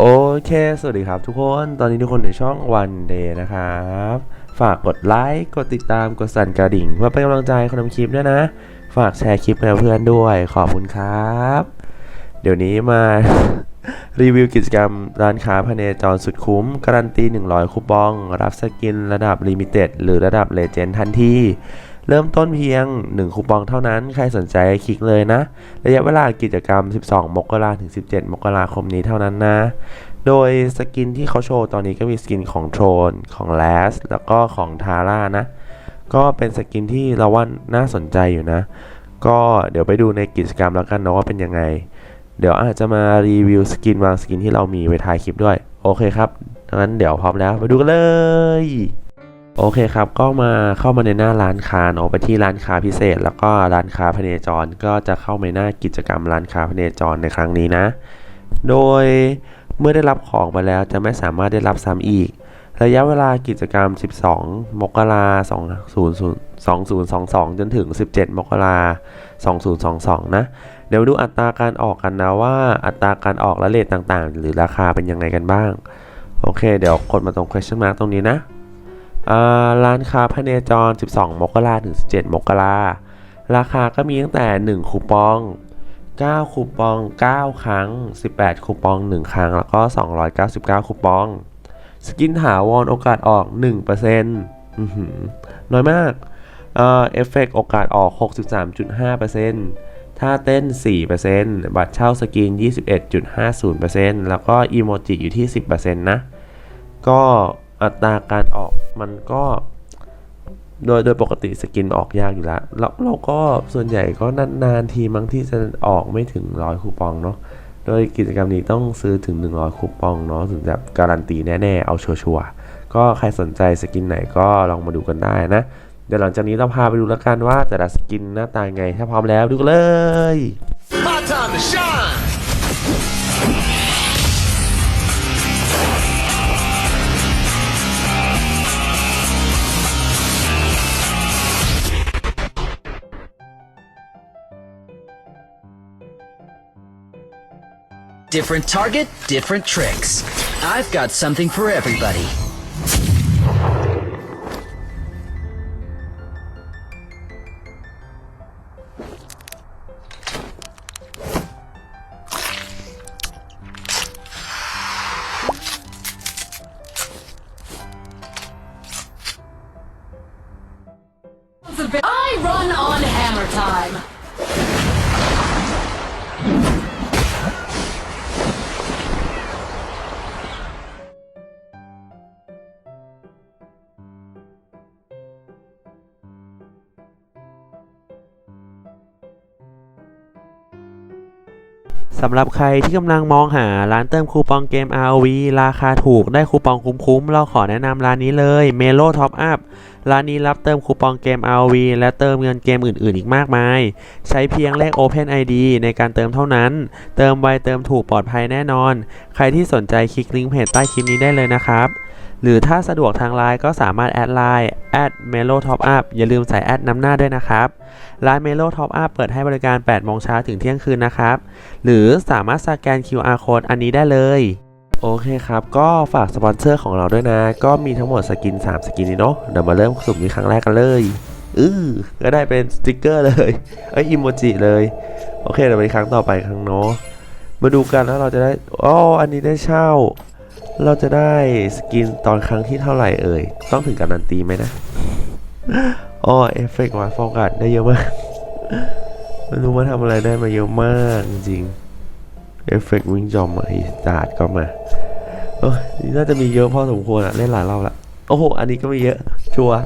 โอเค สวัสดีครับทุกคน ตอนนี้ทุกคนอยู่ช่อง One Day นะครับ ฝากกดไลค์ กดติดตาม กดสั่นกระดิ่ง เพื่อเป็นกำลังใจคนทำคลิปด้วยนะ ฝากแชร์คลิปกับเพื่อนด้วย ขอบคุณครับ เดี๋ยวนี้มา รีวิวกิจกรรมร้านค้าพเนจรสุดคุ้ม การันตี 100 คูปอง รับสกินระดับลิมิเต็ดหรือระดับเลเจนด์ทันที เริ่มต้นเพียง 1 คูปองเท่านั้น ใครสนใจคลิกเลยนะ ระยะเวลากิจกรรม 12 มกราถึง 17 มกราคมนี้เท่านั้นนะ โดยสกินที่เขาโชว์ตอนนี้ก็มีสกินของโทรนของแลสแล้วก็ของทาร่านะ ก็เป็นสกินที่เราว่าน่าสนใจอยู่นะ ก็เดี๋ยวไปดูในกิจกรรมแล้วกันเนาะว่าเป็นยังไง เดี๋ยวอาจจะมารีวิวสกินบางสกินที่เรามีไว้ถ่ายคลิปด้วย โอเคครับงั้นเดี๋ยวพร้อมแล้วไปดูกันเลย โอเคครับก็มาเข้ามาในหน้าร้านค้าเนาะไปที่ร้านค้าพิเศษ แล้วก็ร้านค้าพเนจรก็จะเข้าไปหน้ากิจกรรมร้านค้าพเนจรในครั้งนี้นะ โดยเมื่อได้รับของไปแล้วจะไม่สามารถได้รับซ้ำอีก ระยะเวลากิจกรรม 12 มกราคม2022 จนถึง 17 มกราคม2022 นะ เดี๋ยวดูอัตราการออกกันนะว่าอัตราการออกและเลทต่างๆ หรือราคาเป็นยังไงกันบ้าง โอเค เดี๋ยวกดมาตรง question mark ตรงนี้นะ ร้านค้าพเนจร 12 มกราถึง 17 มกราราคาก็มีตั้งแต่ 1 คูปอง 9 คูปอง 9 ครั้ง 18 คูปอง 1 ครั้ง แล้วก็ 299 คูปอง สกินถาวรโอกาสออก 1%น้อยมาก เอฟเฟกโอกาสออก 63.5%ท่าเต้น 4%บัตรเช่าสกิน 21.50%แล้วก็อีโมจิอยู่ที่ 10%นะ ก็ อัตราการออกมันก็ โดยโดยปกติสกินออกยากอยู่แล้วแล้วเราก็ส่วนใหญ่ก็นานๆทีมั้งที่จะออกไม่ถึงร้อยคูปองเนาะโดยกิจกรรมนี้ต้องซื้อถึง 100คูปองเนาะถึงจะการันตีแน่ๆ เอาชัวร์ๆก็ใครสนใจสกินไหนก็ลองมาดูกันได้นะเดี๋ยวหลังจากนี้เราพาไปดูแล้วกันว่าแต่ละสกินหน้าตายไง ถ้าพร้อมแล้วดูกันเลย Different target, different tricks. I've got something for everybody. I run on hammer time. สำหรับใครที่กำลังมองหาร้านเติมคูปองเกม ROV ราคาถูกได้คูปองคุ้มๆ เราขอแนะนำร้านนี้เลย Melo Top Up ร้านนี้รับเติมคูปองเกม ROV และเติมเงินเกมอื่นๆ อีกมากมาย ใช้เพียงเลข Open ID ในการเติมเท่านั้น เติมไวเติมถูกปลอดภัยแน่นอน ใครที่สนใจคลิกลิงก์เพจใต้คลิปนี้ได้เลยนะครับ หรือถ้าสะดวกทางไลน์ก็สามารถแอดไลน์ @melo top up อปอัพอย่าลืมใส่แอดนำหน้าด้วยนะครับร้าน Melo Top Up เปิดให้บริการ 8 โมงเช้าถึงเที่ยงคืนนะครับ หรือสามารถสแกน QR code อันนี้ได้เลยโอเคครับ ก็ฝากสปอนเซอร์ของเราด้วยนะ ก็มีทั้งหมดสกิน 3 สกินนี้เนาะเดี๋ยวมาเริ่มสุ่มนี้ครั้งแรกกันเลยอือก็ได้เป็นสติกเกอร์เลยเอ้ยอิโมจิเลย โอเคเดี๋ยวไปครั้งต่อไปครั้งเนาะมาดูกันแล้วเราจะได้อ๋ออันนี้ได้เช่า เราจะได้สกินตอนครั้งที่เท่าไหร่เอ่ย ต้องถึงการันตีไหมนะอ๋อเอฟเฟกต์มาโฟกัสได้เยอะมากไม่รู้ว่าทำอะไรได้มาเยอะมากจริงเอฟเฟกต์วิ่งจอมอ้จาดก็มาเออนี่น่าจะมีเยอะพอสมควรอะเล่นหลายรอบละโอ้โห อันนี้ก็ไม่เยอะ ชัวร์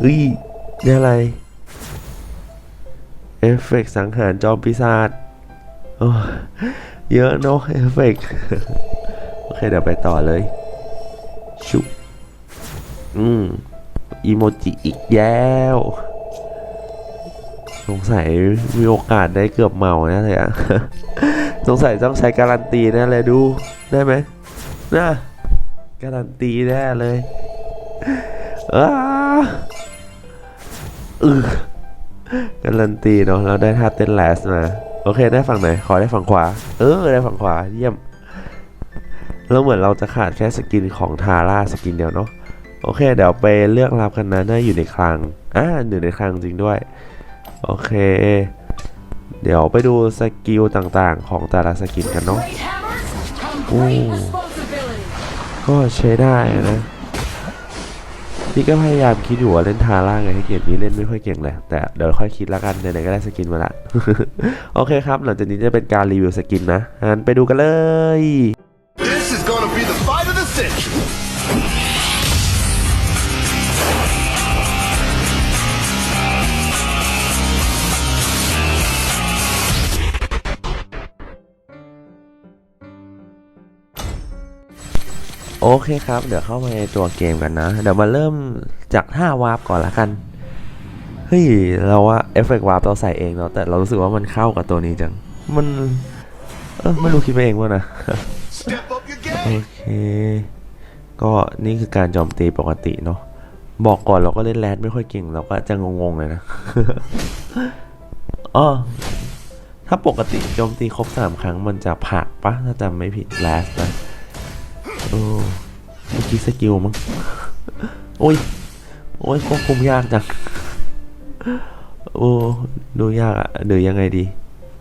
เฮ้ยนี่อะไร เอฟเฟกต์สังหารจอมปีศาจโอ้ เยอะเนาะเอฟเฟกต์โอเคเดี๋ยวไปต่อเลยชุบอืมอีโมจิอีกแล้วสงสัยมีโอกาสได้เกือบเมาแน่เลยอะสงสัยต้องใช้การันตีแน่เลยดูได้ไหมนะการันตีแน่เลยอ้าอือการันตีเนาะเราได้ท่าเต้นแลสมา โอเคได้ฝั่งไหน ขอได้ฝั่งขวา เออได้ฝั่งขวาเยี่ยม แล้วเหมือนเราจะขาดแค่สกินของทาร่าสกินเดียวเนาะโอเค เดี๋ยวไปเลือกรับกันนะน่าอยู่ในคลังอ่าอยู่ในคลังจริงด้วย โอเค เดี๋ยวไปดูสกิลต่างๆ ของแต่ละสกินกันเนาะ Great hammers come Ooh. great responsibility. ก็ใช้ได้นะ นี่ก็พยายามคิดอยู่ว่าเล่นทาร่าไงให้เกมนี้เล่นไม่ค่อยเก่งเลย แต่เดี๋ยวค่อยคิดละกันไหนๆก็ได้สกินมาละ โอเคครับ หลังจากนี้จะเป็นการรีวิวสกินนะงั้นไปดูกันเลย This is gonna be the fight of the century. โอเคครับ เดี๋ยวเข้ามาในตัวเกมกันนะ เดี๋ยวมาเริ่มจากท่าวาร์ปก่อนละกัน เฮ้ย เราว่าเอฟเฟกต์วาร์ปเราใส่เองเนาะแต่เรารู้สึกว่ามันเข้ากับตัวนี้จัง มัน เออไม่รู้คิดไปเองว่านะ โอเค ก็นี่คือการโจมตีปกติเนาะ บอกก่อนเราก็เล่นแรดไม่ค่อยเก่ง เราก็จะงงๆเลยนะอ๋อถ้าปกติโจมตีครบสามครั้งมันจะผักปะถ้าจำไม่ผิดแรดนะ โอ้เมื่อกี้สกิลมั้งโอ้ย โอ้ยควบคุมยากจัง โอ้ดูยากอะเดี๋ยวยังไงดี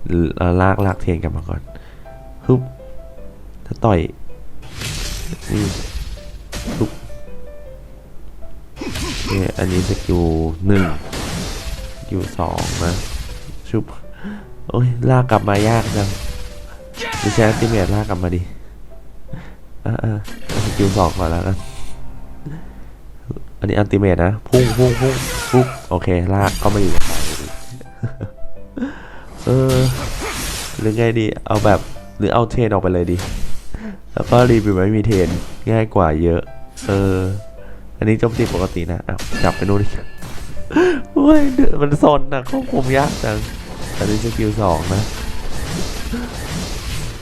หรือเอาลากลากเทียนกลับมาก่อนฮึบถ้าต่อยนี่ทุกเนี่ยอันนี้สกิลหนึ่งสกิลสองนะชุบ โอ้ยลากกลับมายากจังดิฉันติเมตลากกลับมาดิ อ่าอ่าเอาสกิลสองก่อนแล้วกันอันนี้อันติเมตนะ พุ่งพุ่งพุ่งพุ่งโอเค ลากก็มาอยู่กับเรเออหรือไงดี เอาแบบหรือเอาเทนออกไปเลยดี แล้วก็รีวิวไม่มีเทนง่ายกว่าเยอะ เออ อันนี้โจมตีปกตินะอ้าวจับไปนู่นดิโอ้ยมันซนนะควบคุมยากจัง อันนี้สกิลสองนะ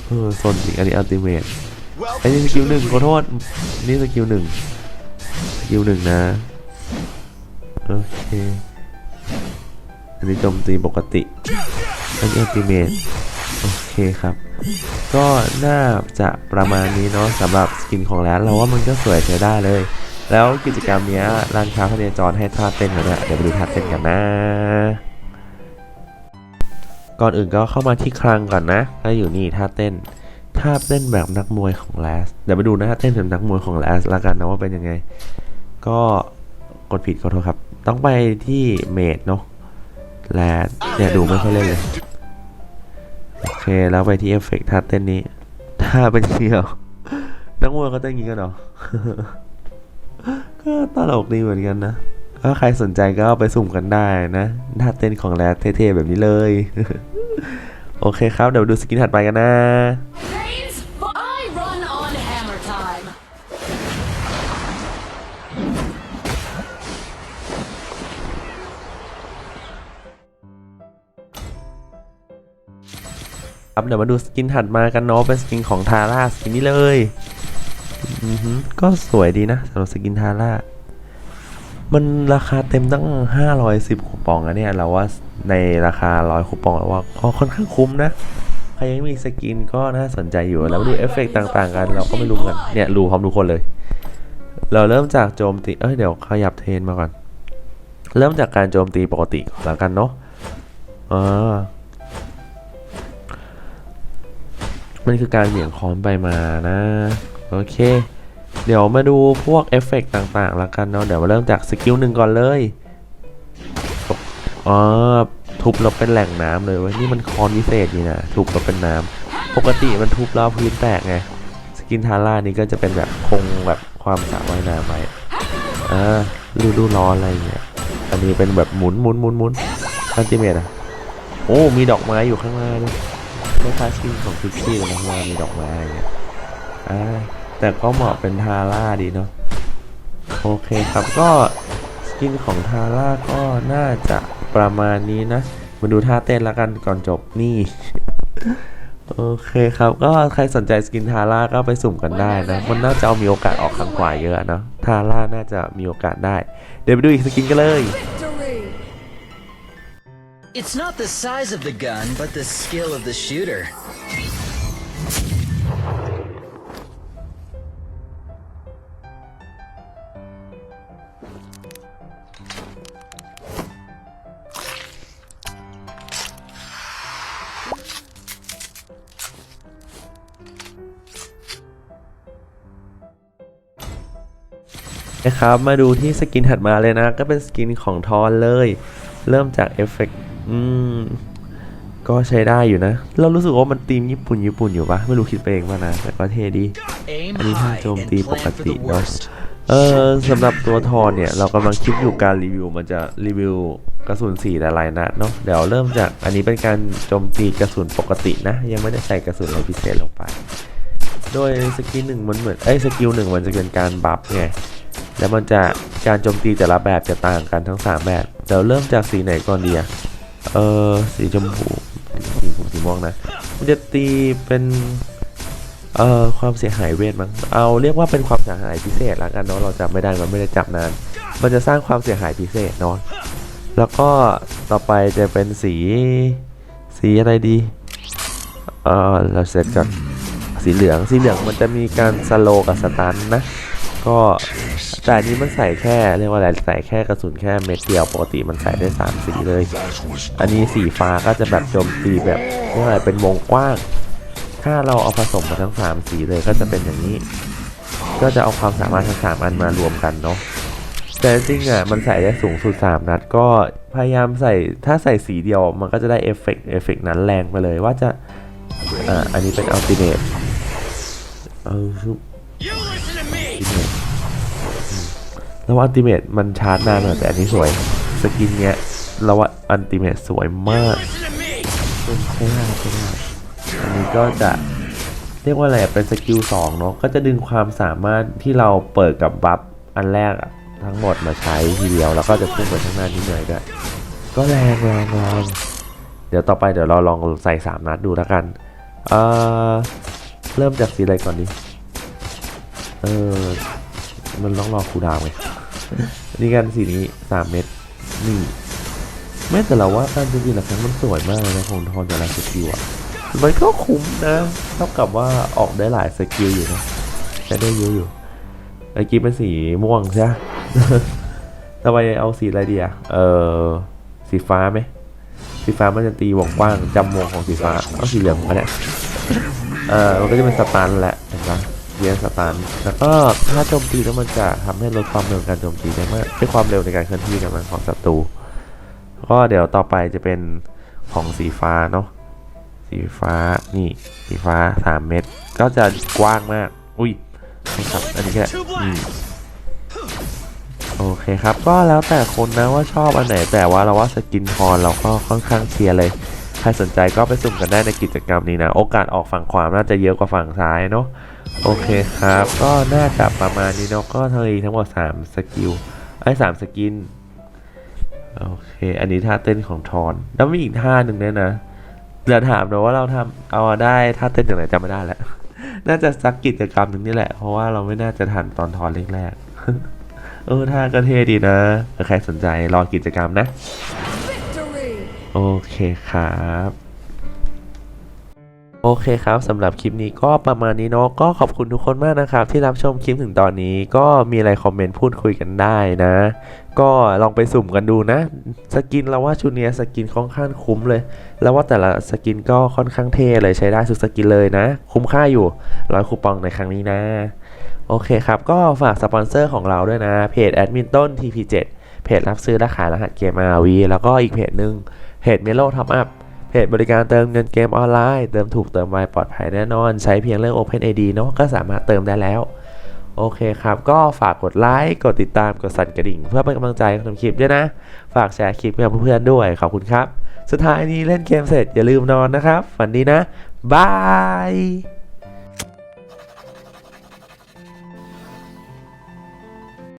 เออซนจริงอันนี้อัลติเมท Well, อันนี้สกิลหนึ่งขอโทษ นี่สกิลหนึ่งสกิลหนึ่งนะ โอเค อันนี้โจมตีปกติ อันนี้อัติเมทโอเคครับ ก็น่าจะประมาณนี้เนาะสำหรับสกินของร้านเราว่ามันก็สวยใช้ได้เลย แล้วกิจกรรมเนี้ยร้านค้าพเนจรให้ท่าเต้นมาด้วยเดี๋ยวไปดูท่าเต้นกันนะก่อนอื่นก็เข้ามาที่คลังก่อนนะ ถ้าอยู่นี่ท่าเต้น ท่าเต้นแบบนักมวยของแลสเดี๋ยวไปดูนะท่าเต้นแบบนักมวยของแลสละกันนะว่าเป็นยังไง ก็กดผิดขอโทษครับ ต้องไปที่เมดเนาะแลสเนี่ยดูไม่ค่อยเล่นเลย โอเค แล้วไปที่เอฟเฟกต์ท่าเต้นนี้ท่าเป็นเชียวนักมวยเขาเต้นอย่างนี้กันเหรอก็ตลกดีเหมือนกันนะถ้าใครสนใจก็ไปสุ่มกันได้นะท่าเต้นของแรดเท่ๆแบบนี้เลย โอเคครับ เดี๋ยวดูสกินถัดไปกันนะ ครับเดี๋ยวมาดูสกินถัดมากันเนาะเป็นสกินของทาร่าสกินนี้เลยอือหือก็สวยดีนะสำหรับสกินทาร่ามันราคาเต็มตั้ง 510 คูปองอะเนี่ยเราว่าในราคา 100 คูปองแล้วว่าก็ค่อนข้างคุ้มนะใครยังมีสกินก็น่าสนใจอยู่แล้วมาดูเอฟเฟกต์ต่างๆ กันเราก็ไม่รู้กันเนี่ยรู้พร้อมทุกคนเลย เราเริ่มจากโจมตีเอ้ยเดี๋ยวขยับเทนมาก่อน เริ่มจากการโจมตีปกติแล้วกันเนาะอ่า มันคือการเหวี่ยงค้อนไปมานะ โอเค เดี๋ยวมาดูพวกเอฟเฟกต์ต่างๆแล้วกันเนาะเดี๋ยวมาเริ่มจากสกิลหนึ่งก่อนเลยอ๋อทุบเราเป็นแหล่งน้ำเลยเว้ยนี่มันคอนวิเศษนี่นะทุบเราเป็นน้ำปกติมันทุบแล้วพื้นแตกไงสกินทาร่านี่ก็จะเป็นแบบคงแบบความสระว่ายน้ำไว้อ่าฤดูร้อนอะไรเงี้ยอันนี้เป็นแบบหมุนหมุนหมุนหมุนอันติเมตอะโอ้มีดอกไม้อยู่ข้างหน้าด้วย คล้ายๆสกินของพิกซี่เลยนะว่ามีดอกไม้อะไรเงี้ยอ่าแต่ก็เหมาะเป็นทาร่าดีเนาะโอเคครับก็สกินของทาร่าก็น่าจะประมาณนี้นะ มาดูท่าเต้นแล้วกันก่อนจบนี่โอเคครับ ก็ใครสนใจสกินทาร่าก็ไปสุ่มกันได้นะ มันน่าจะเอามีโอกาสออกข้างขวาเยอะเนอะทาร่าน่าจะมีโอกาสได้ เดี๋ยวไปดูอีกสกินกันเลย It's not the size of the gun, but the skill of the shooter. นะครับ มาดูที่สกินถัดมาเลยนะ ก็เป็นสกินของทอนเลย เริ่มจากเอฟเฟกต์ อืม ก็ใช้ได้อยู่นะ เรารู้สึกว่ามันตีมญี่ปุ่นญี่ปุ่นอยู่ปะไม่รู้คิดไปเองป่ะนะ แต่ก็เท่ดี Aim อันนี้ท่า high โจม and ตีป plan ก for ติ the เนาะ worst. เออสำหรับตัวทอนเนี่ย เรากำลังคิดอยู่การรีวิว มันจะรีวิวกระสุนสีแต่ลายนัดเนาะเดี๋ยวเริ่มจากอันนี้เป็นการโจมตีกระสุนปกตินะ ยังไม่ได้ใส่กระสุนอะไรพิเศษลงไป โดยสกิลหนึ่งมันเหมือนเอ้ยสกิลหนึ่งมันจะเป็นการบัฟไงแล้วมันจะการโจมตีแต่ละแบบจะต่างกันทั้งสามแบบเดี๋ยวเริ่มจากสีไหนก่อนดีอะ เออสีชมพูสีชมพูสีม่วงนะมันจะตีเป็นเอ่อความเสียหายเวทมั้งเอาเรียกว่าเป็นความเสียหายพิเศษละกันเนาะเราจับไม่ได้มันไม่ได้จับนาน มันจะสร้างความเสียหายพิเศษเนาะแล้วก็ต่อไปจะเป็นสีสีอะไรดีเออเราเสร็จก่อนสีเหลืองสีเหลืองมันจะมีการสโลกับสตันนะ ก็แต่อันนี้มันใส่แค่เรียกว่าอะไรใส่แค่กระสุนแค่เม็ดเดียวปกติมันใส่ได้สามสีเลย อันนี้สีฟ้าก็จะแบบโจมตีแบบเรียกว่าอะไรเป็นวงกว้าง ถ้าเราเอาผสมมาทั้งสามสีเลยก็จะเป็นอย่างนี้ ก็จะเอาความสามารถทั้งสามอันมารวมกันเนาะแต่จริงๆอะมันใส่ได้สูงสุด 3 นัด ก็พยายามใส่ถ้าใส่สีเดียวมันก็จะได้เอฟเฟกต์เอฟเฟกต์นั้นแรงไปเลยว่าจะอ่าอันนี้เป็นอัลติเมทเอาชุบ แล้วอัลติเมทมันชาร์จนานหน่อยแต่อันนี้สวย สกินเนี้ยเราว่าอัลติเมทสวยมากเป็นใช่ได้ใช่ได้อันนี้ก็จะเรียกว่าอะไรอะเป็นสกิลสองเนาะก็จะดึงความสามารถที่เราเปิดกับบัฟอันแรกอะทั้งหมดมาใช้ทีเดียวแล้วก็จะพุ่งไปข้างหน้านิดหน่อยด้วยก็แรงแรงแรงเดี๋ยวต่อไปเดี๋ยวเราลองใส่สามนัดดูแล้วกัน เอ่อ เริ่มจากสีอะไรก่อนดี เออ มันต้องรอคูดาวไงนี่กันสีนี้สามเม็ดนี่แม้แต่เราว่าการจริงๆแล้วครั้งมันสวยมากเลยนะของทอนแต่ละสกิลอะมันก็คุ้มนะ เท่ากับว่าออกได้หลายสกิลอยู่นะใช้ได้เยอะอยู่เมื่อกี้เป็นสีม่วงใช่ไหมต่อไปเอาสีอะไรดีอะเออสีฟ้าไหมสีฟ้ามันจะตีวงกว้างจำวงของสีฟ้าเอาสีเหลืองมาเนี่ยเออมันก็จะเป็นสตันแหละเห็นปะ เรียนสตันแล้วก็ถ้าโจมตีแล้วมันจะทำให้ลดความเร็วการโจมตีได้มากด้วยความเร็วในการเคลื่อนที่กันของศัตรูก็เดี๋ยวต่อไปจะเป็นของสีฟ้าเนาะสีฟ้านี่สีฟ้าสามเม็ดก็จะกว้างมาก อุ้ยครับอันนี้แค่โอเคครับก็แล้วแต่คนนะว่าชอบอันไหนแต่ว่าเราว่าสกินทอนเราก็ค่อนข้างเชียร์เลย ใครสนใจก็ไปสุ่มกันได้ในกิจกรรมนี้นะ โอกาสออกฝั่งขวาน่าจะเยอะกว่าฝั่งซ้ายเนาะ โอเคครับ ก็น่าจะประมาณนี้เนาะก็เทยทั้งหมด3สกิลไอ้สามสกิน โอเค อันนี้ท่าเต้นของทอนแล้วมีอีกท่าหนึ่งด้วยนะเดี๋ยวถามหน่อยว่าเราทำเอาได้ท่าเต้นจากไหนจำไม่ได้แล้ว น่าจะสักกิจกรรมหนึ่งนี่แหละ เพราะว่าเราไม่น่าจะทันตอนทอนแรกๆเออท่าก็เท่ดีนะใครสนใจรอกิจกรรมนะ โอเคครับ โอเคครับสำหรับคลิปนี้ก็ประมาณนี้เนาะก็ขอบคุณทุกคนมากนะครับ ที่รับชมคลิปถึงตอนนี้ก็มีอะไรคอมเมนต์พูดคุยกันได้นะ ก็ลองไปสุ่มกันดูนะ สกินเราว่าชุดเนี้ยสกินค่อนข้างคุ้มเลย แล้วว่าแต่ละสกินก็ค่อนข้างเท่เลยใช้ได้สุดสกินเลยนะ คุ้มค่าอยู่ร้อยคูปองในครั้งนี้นะ โอเคครับ ก็ฝากสปอนเซอร์ของเราด้วยนะเพจแอดมินต้น TP7 เพจรับซื้อและขายรหัสเกม RV แล้วก็อีกเพจหนึ่งเพจ Melo Top Up เพจบริการเติมเงินเกมออนไลน์ เติมถูกเติมไวปลอดภัยแน่นอน ใช้เพียงเรื่อง OpenID เนาะก็สามารถเติมได้แล้ว โอเคครับ ก็ฝากกดไลค์ กดติดตาม กดสั่นกระดิ่ง เพื่อเป็นกำลังใจให้ทำคลิปด้วยนะ ฝากแชร์คลิปกับเพื่อนๆด้วย ขอบคุณครับ สุดท้ายนี้เล่นเกมเสร็จอย่าลืมนอนนะครับ ฝันดีนะบาย